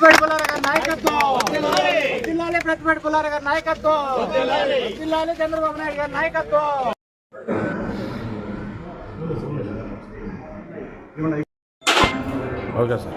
ప్రతిపడి పుల్లార గారి నాయకత్వం. జిల్లాలే పుల్లార గారి నాయకత్వం. జిల్లాలే చంద్రబాబు నాయుడు గారి నాయకత్వం. Okay sir.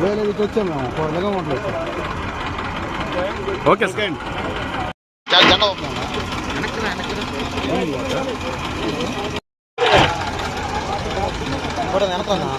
వేరేది వచ్చాము. మేము కూరలుగా ఉండలేదు ఓకే సార్. జెండా వెనకన్నా